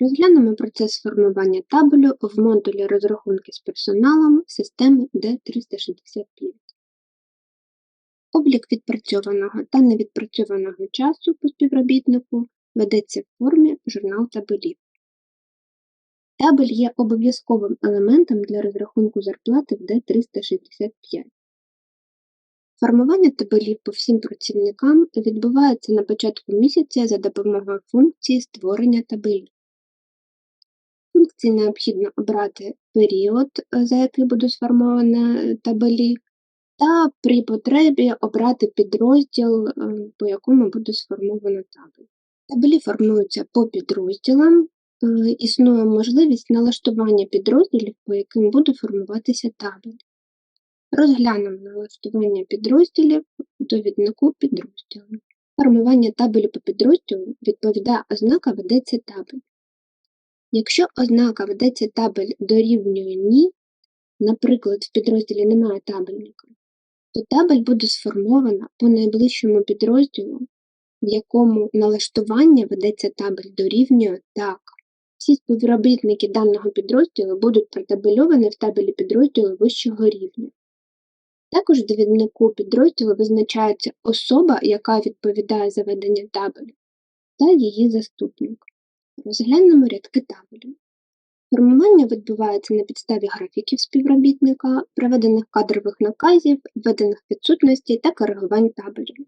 Розглянемо процес формування табелю в модулі розрахунки з персоналом системи D365. Облік відпрацьованого та невідпрацьованого часу по співробітнику ведеться в формі журнал табелів. Табель є обов'язковим елементом для розрахунку зарплати в D365. Формування табелів по всім працівникам відбувається на початку місяця за допомогою функції створення табелів. Функції необхідно обрати період, е, за який буде сформовано табелі, та при потребі обрати підрозділ, е, по якому буде сформовано табель. Табелі формуються по підрозділам, е, існує можливість налаштування підрозділів, по яким буде формуватися табель. Розглянемо налаштування підрозділів у довіднику підрозділу. Формування табелю по підрозділу відповідає ознака ведеться табель. Якщо ознака ведеться табель дорівнює ні, наприклад, в підрозділі немає табельника, то табель буде сформована по найближчому підрозділу, в якому налаштування ведеться табель дорівнює так. Всі співробітники даного підрозділу будуть протабельовані в табелі підрозділу вищого рівня. Також в довіднику підрозділу визначається особа, яка відповідає за ведення табелю, та її заступник. Розглянемо рядки табелю. Формування відбувається на підставі графіків співробітника, проведених кадрових наказів, введених відсутностей та коригувань табелю.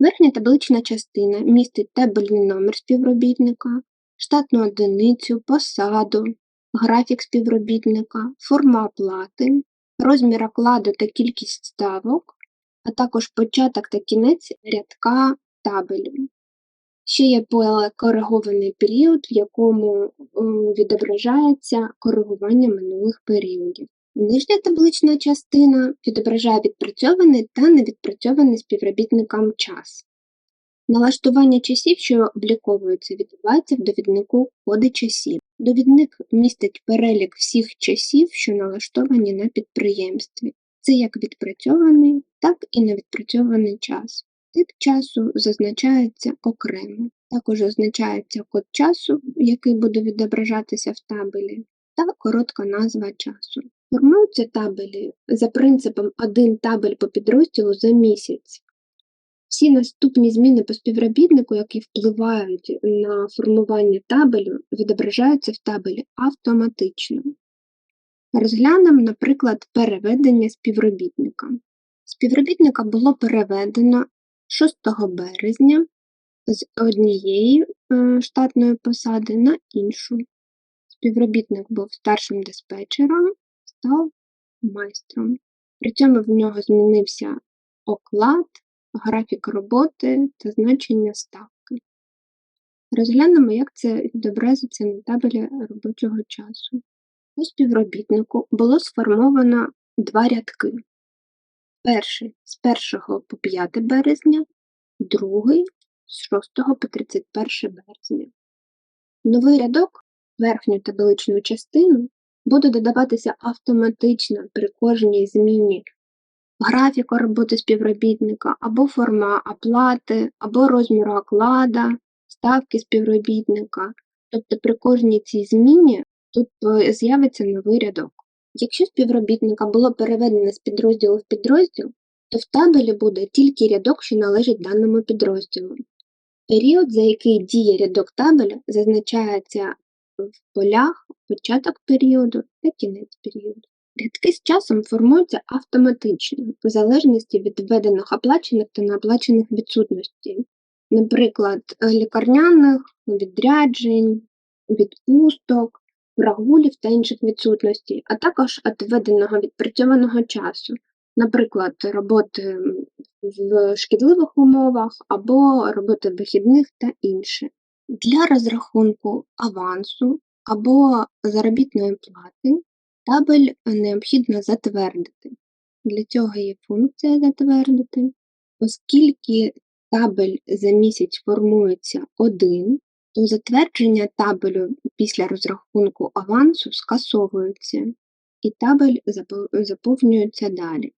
Верхня таблична частина містить табельний номер співробітника, штатну одиницю, посаду, графік співробітника, форма оплати, розмір окладу та кількість ставок, а також початок та кінець рядка табелю. Ще є коригований період, в якому відображається коригування минулих періодів. Нижня таблична частина відображає відпрацьований та невідпрацьований співробітникам час. Налаштування часів, що обліковуються, відбувається в довіднику коди часів. Довідник містить перелік всіх часів, що налаштовані на підприємстві. Це як відпрацьований, так і невідпрацьований час. Тип часу зазначається окремо. Також означається код часу, який буде відображатися в табелі, та коротка назва часу. Формуються табелі за принципом один табель по підрозділу за місяць. Всі наступні зміни по співробітнику, які впливають на формування табелю, відображаються в табелі автоматично. Розглянемо, наприклад, переведення співробітника. Співробітника було переведено 6 березня з однієї е, штатної посади на іншу. Співробітник був старшим диспетчером, став майстром. При цьому в нього змінився оклад, графік роботи та значення ставки. Розглянемо, як це відобразиться на табелі робочого часу. У співробітнику було сформовано два рядки. Перший з 1 по 5 березня, другий з 6 по 31 березня. Новий рядок, верхню табличну частину, буде додаватися автоматично при кожній зміні графіку роботи співробітника, або форма оплати, або розміру оклада, ставки співробітника. Тобто при кожній цій зміні тут з'явиться новий рядок. Якщо співробітника було переведено з підрозділу в підрозділ, то в табелі буде тільки рядок, що належить даному підрозділу. Період, за який діє рядок табеля, зазначається в полях початок періоду та кінець періоду. Рядки з часом формуються автоматично, в залежності від введених оплачених та неоплачених відсутностей, наприклад, лікарняних, відряджень, відпусток, прогулів та інших відсутностей, а також від введеного відпрацьованого часу, наприклад, роботи в шкідливих умовах або роботи вихідних та інше. Для розрахунку авансу або заробітної плати табель необхідно затвердити. Для цього є функція затвердити, оскільки табель за місяць формується один, затвердження табелю після розрахунку авансу скасовується, і табель заповнюється далі.